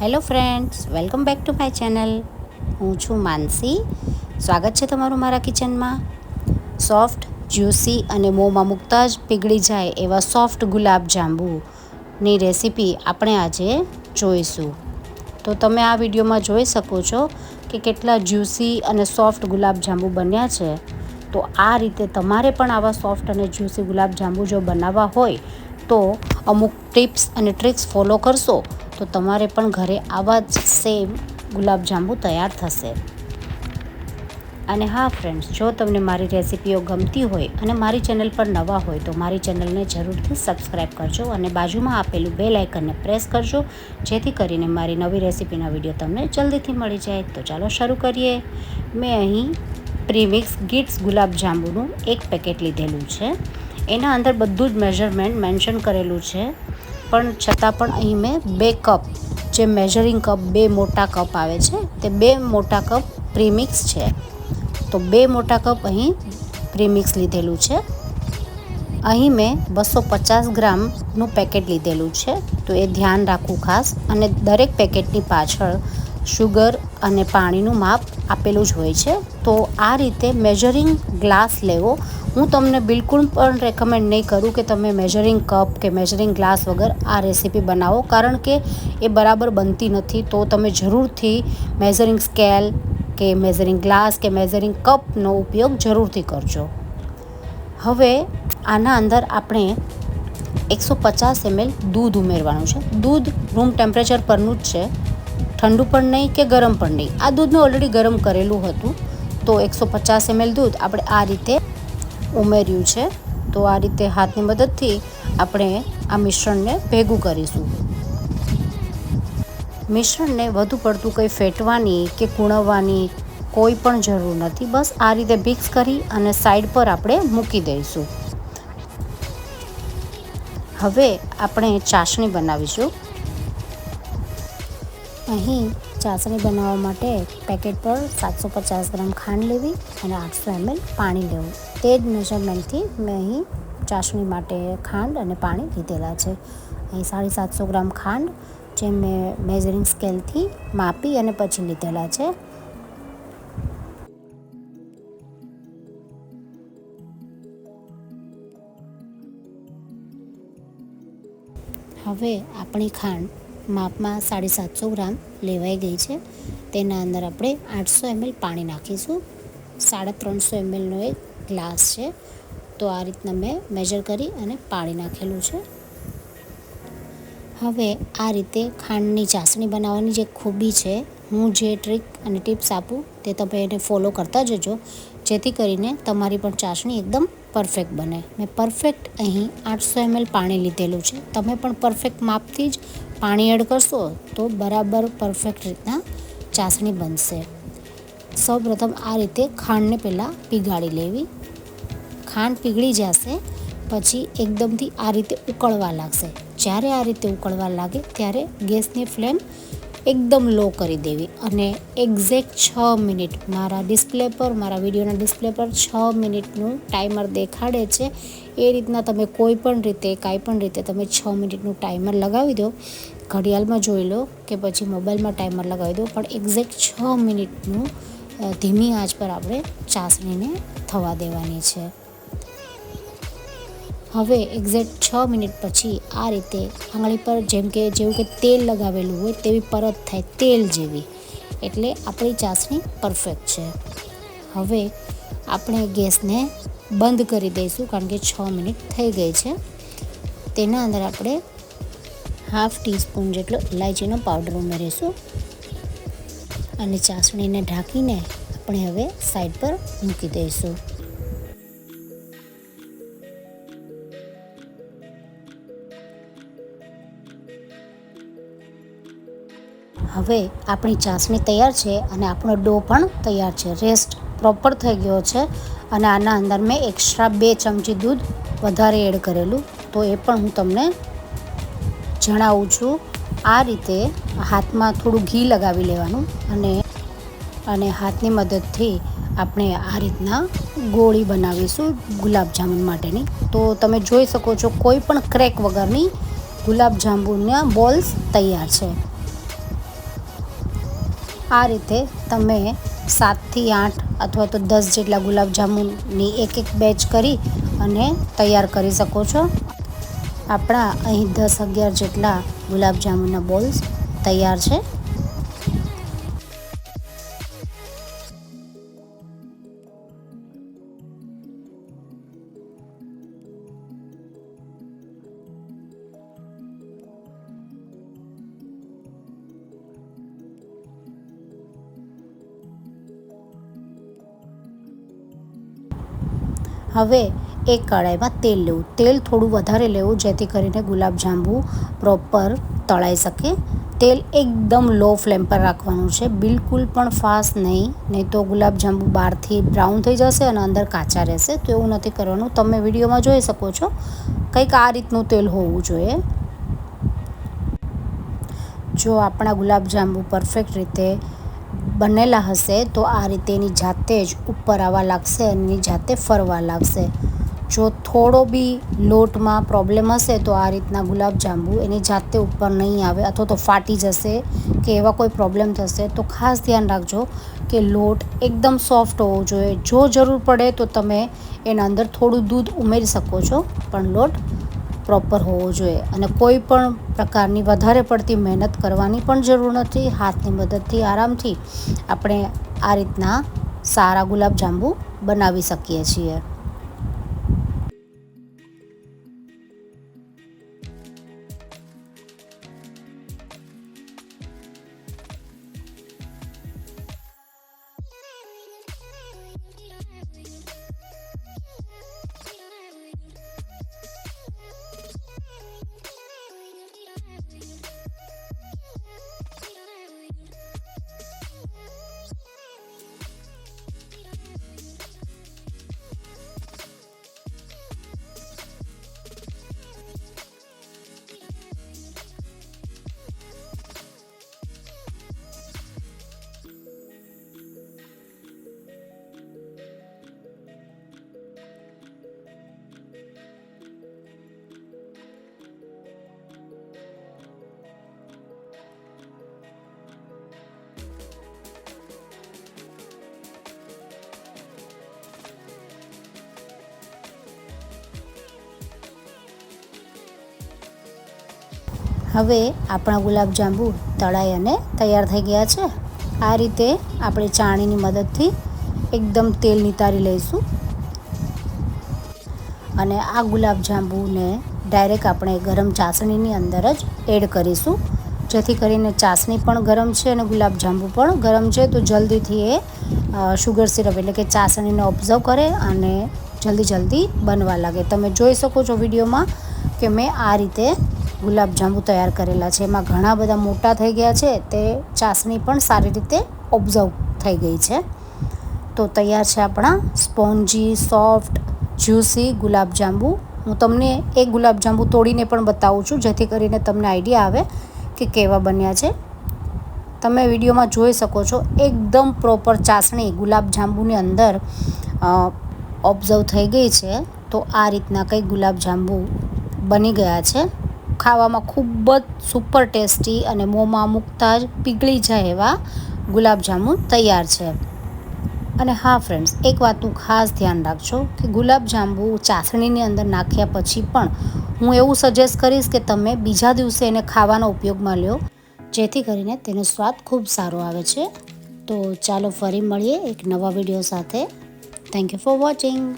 Hello friends welcome back to my channel હું છું માનસી. સ્વાગત છે તમારું મારા કિચનમાં. સોફ્ટ જ્યુસી અને મોંમાં મૂકતા જ પીગળી જાય એવા સોફ્ટ ગુલાબ જાંબુની રેસીપી આપણે આજે જોઈશું. તો તમે આ વિડીયોમાં જોઈ શકો છો કે કેટલા જ્યુસી અને સોફ્ટ ગુલાબ જાંબુ બન્યા છે. તો આ રીતે તમારે પણ આવા સોફ્ટ અને જ્યુસી ગુલાબ જાંબુ જો બનાવવા હોય, તો અમુક ટિપ્સ અને ટ્રિક્સ ફોલો કરશો તો તમારે પણ ઘરે આવા જ સેમ ગુલાબજાંબુ તૈયાર થશે. અને હા ફ્રેન્ડ્સ જો તમને મારી રેસિપીઓ ગમતી હોય અને મારી ચેનલ પર નવા હોય, તો મારી ચેનલને જરૂરથી સબસ્ક્રાઈબ કરજો અને બાજુમાં આપેલું બે લાઇકનને પ્રેસ કરજો, જેથી કરીને મારી નવી રેસિપીના વીડિયો તમને જલ્દીથી મળી જાય. તો ચાલો શરૂ કરીએ. મેં અહીં પ્રીમિક્સ ગીટ્સ ગુલાબજાંબુનું એક પેકેટ લીધેલું છે. એના અંદર બધું જ મેઝરમેન્ટ મેન્શન કરેલું છે. પણ છતાં પણ અહીં મેં બે કપ, જે મેઝરિંગ કપ બે મોટા કપ આવે છે, તે બે મોટા કપ પ્રીમિક્સ છે. તો બે મોટા કપ અહીં પ્રીમિક્સ લીધેલું છે. અહીં મેં બસો પચાસ ગ્રામનું પેકેટ લીધેલું છે. તો એ ધ્યાન રાખવું ખાસ અને દરેક પેકેટની પાછળ શુગર અને પાણીનું માપ આપેલું જ હોય છે. તો આ રીતે મેઝરિંગ ગ્લાસ લેવો. હું તમને બિલકુલ પણ રેકમેન્ડ નહીં કરું કે તમે મેઝરિંગ કપ કે મેઝરિંગ ગ્લાસ વગર આ રેસીપી બનાવો. કારણ કે એ બરાબર બનતી નથી. તો તમે જરૂરથી મેઝરિંગ સ્કેલ કે મેઝરિંગ ગ્લાસ કે મેઝરિંગ કપનો ઉપયોગ જરૂરથી કરજો. હવે આના અંદર આપણે એકસો પચાસ એમએલ દૂધ ઉમેરવાનું છે. દૂધ રૂમ ટેમ્પરેચર પરનું જ છે. ઠંડુ પણ નહીં કે ગરમ પણ નહીં. આ દૂધને ઓલરેડી ગરમ કરેલું હતું. તો એકસો પચાસ એમએલ દૂધ આપણે આ રીતે ઉમેર્યું છે. તો આ રીતે હાથની મદદથી આપણે આ મિશ્રણને ભેગું કરીશું. મિશ્રણને વધુ પડતું કંઈ ફેટવાની કે કૂણવવાની કોઈ પણ જરૂર નથી. બસ આ રીતે મિક્સ કરી અને સાઈડ પર આપણે મૂકી દઈશું. હવે આપણે ચાસણી બનાવીશું. અહીં ચાસણી બનાવવા માટે પેકેટ પર સાતસો પચાસ ગ્રામ ખાંડ લેવી અને આઠસો એમએલ પાણી લેવું. તે જ મેઝરમેન્ટથી મેં અહીં ચાસણી માટે ખાંડ અને પાણી લીધેલા છે. અહીં સાડી સાતસો ગ્રામ ખાંડ જે મેં મેઝરિંગ સ્કેલથી માપી અને પછી લીધેલા છે. હવે આપણી ખાંડ માપમાં સાડી સાતસો ગ્રામ લેવાઈ ગઈ છે. તેના અંદર આપણે આઠસો એમએલ પાણી નાખીશું. સાડા ત્રણસો એમએલનો એક ગ્લાસ છે. તો આ રીતના મેં મેજર કરી અને પાણી નાખેલું છે. હવે આ રીતે ખાંડની ચાસણી બનાવવાની જે ખૂબી છે, હું જે ટ્રીક અને ટિપ્સ આપું તે તમે એને ફોલો કરતા જજો, જેથી કરીને તમારી પણ ચાસણી એકદમ પરફેક્ટ બને. મેં પરફેક્ટ અહીં આઠસો એમએલ પાણી લીધેલું છે. તમે પણ પરફેક્ટ માપથી જ પાણી એડ કરશો તો બરાબર પરફેક્ટ રીતના ચાસણી બનશે. સૌપ્રથમ આ રીતે ખાંડને પહેલાં પીગાળી લેવી. ખાંડ પીગળી જશે, પછી એકદમથી આ રીતે ઉકળવા લાગશે. જ્યારે આ રીતે ઉકળવા લાગે, ત્યારે ગેસની ફ્લેમ એકદમ લો કરી દેવી અને એક્ઝેક્ટ છ મિનિટ. મારા ડિસ્પ્લે પર, મારા વિડીયોના ડિસ્પ્લે પર છ મિનિટનું ટાઈમર દેખાડે છે. એ રીતના તમે કોઈ પણ રીતે, કાંઈ પણ રીતે તમે છ મિનિટનું ટાઈમર લગાવી દો. ઘડિયાળમાં જોઈ લો કે પછી મોબાઈલમાં ટાઈમર લગાવી દો. પણ એક્ઝેક્ટ છ મિનિટનું ધીમી આંચ પર આપણે ચાસણીને થવા દેવાની છે. હવે એક્ઝેક્ટ છ મિનિટ પછી આ રીતે આંગળી પર જેમ કે, જેવું કે તેલ લગાવેલું હોય તેવી પરત થાય, તેલ જેવી. એટલે આપણી ચાસણી પરફેક્ટ છે. હવે આપણે ગેસને બંધ કરી દઈશું કારણ કે છ મિનિટ થઈ ગઈ છે. તેના અંદર આપણે હાફ ટીસ્પૂન જેટલો ઇલાયચીનો પાવડર ઉમેરીશું અને ચાસણીને ઢાંકીને આપણે હવે સાઈડ પર મૂકી દઈશું. હવે આપણી ચાસણી તૈયાર છે અને આપણો ડો પણ તૈયાર છે. રેસ્ટ પ્રોપર થઈ ગયો છે અને આના અંદર મેં એક્સ્ટ્રા બે ચમચી દૂધ વધારે એડ કરેલું. તો એ પણ હું તમને જણાવું છું. આ રીતે હાથમાં થોડું ઘી લગાવી લેવાનું અને અને હાથની મદદથી આપણે આ રીતના ગોળી બનાવીશું ગુલાબજાંબુ માટેની. તો તમે જોઈ શકો છો કોઈ પણ ક્રેક વગરની ગુલાબજાંબુના બોલ્સ તૈયાર છે. આ રીતે તમે સાતથી આઠ અથવા તો દસ જેટલા ગુલાબજાંબુની એક એક બેચ કરી અને તૈયાર કરી શકો છો. આપણા અહીં દસ અગિયાર જેટલા ગુલાબજાંબુના બોલ્સ તૈયાર છે. હવે એક કડાઈમાં તેલ લેવું. તેલ થોડું વધારે લેવું જેથી કરીને ગુલાબજાંબુ પ્રોપર તળાઈ શકે. તેલ એકદમ લો ફ્લેમ પર રાખવાનું છે. બિલકુલ પણ ફાસ્ટ નહીં. નહીં તો ગુલાબજાંબુ બહારથી બ્રાઉન થઈ જશે અને અંદર કાચા રહેશે. તો એવું નથી કરવાનું. તમે વિડીયોમાં જોઈ શકો છો. કંઈક આ રીતનું તેલ હોવું જોઈએ. જો આપણા ગુલાબજાંબુ પરફેક્ટ રીતે બનેલા હશે, તો આ રીતે એની જાતે જ ઉપર આવવા લાગશે અને એની જાતે ફરવા લાગશે. જો થોડો બી લોટમાં પ્રોબ્લેમ હશે, તો આ રીતના ગુલાબજાંબુ એની જાતે ઉપર નહીં આવે, અથવા તો ફાટી જશે કે એવા કોઈ પ્રોબ્લેમ થશે, તો ખાસ ધ્યાન રાખજો કે લોટ એકદમ સોફ્ટ હોવો જોઈએ. જો જરૂર પડે તો તમે એના અંદર થોડું દૂધ ઉમેરી શકો છો, પણ લોટ પ્રોપર હોવો જોઈએ અને કોઈ પણ પ્રકારની વધારે પડતી મહેનત કરવાની પણ જરૂર નથી. હાથની મદદથી, આરામથી આપણે આ રીતના સારા ગુલાબજાંબુ બનાવી શકીએ છીએ. yeah. હવે આપણા ગુલાબજાંબુ તળાઈ અને તૈયાર થઈ ગયા છે. આ રીતે આપણે ચાણીની મદદથી એકદમ તેલ નિતારી લઈશું. અને આ ગુલાબજાંબુને ડાયરેક્ટ આપણે ગરમ ચાસણીની અંદર જ એડ કરીશું. જેથી કરીને ચાસણી પણ ગરમ છે અને ગુલાબજાંબુ પણ ગરમ છે. તો જલ્દીથી એ શુગર સિરપ એટલે કે ચાસણીને ઓબ્ઝર્વ કરે અને જલ્દી જલ્દી બનવા લાગે. તમે જોઈ શકો છો વિડીયોમાં કે મેં આ રીતે ગુલાબજાંબુ તૈયાર કરેલા છે. એમાં ઘણા બધા મોટા થઈ ગયા છે. તે ચાસણી પણ સારી રીતે ઓબ્ઝર્વ થઈ ગઈ છે. તો તૈયાર છે આપણા સ્પોન્જી, સોફ્ટ, જ્યુસી ગુલાબજાંબુ હું તમને એક ગુલાબજાંબુ તોડીને પણ બતાવું છું, જેથી કરીને તમને આઈડિયા આવે કે કેવા બન્યા છે. તમે વિડીયોમાં જોઈ શકો છો, એકદમ પ્રોપર ચાસણી ગુલાબજાંબુની અંદર ઓબ્ઝર્વ થઈ ગઈ છે. તો આ રીતના કંઈક ગુલાબજાંબુ બની ગયા છે. ખાવામાં ખૂબ જ સુપર ટેસ્ટી અને મોંમાં મૂકતા જ પીગળી જાય એવા ગુલાબજાંબુ તૈયાર છે. અને હા ફ્રેન્ડ્સ એક વાતનું ખાસ ધ્યાન રાખજો કે ગુલાબજાંબુ ચાસણીની અંદર નાખ્યા પછી પણ હું એવું સજેસ્ટ કરીશ કે તમે બીજા દિવસે એને ખાવાનો ઉપયોગમાં લ્યો, જેથી કરીને તેનો સ્વાદ ખૂબ સારો આવે છે. તો ચાલો ફરી મળીએ એક નવા વીડિયો સાથે. Thank you for watching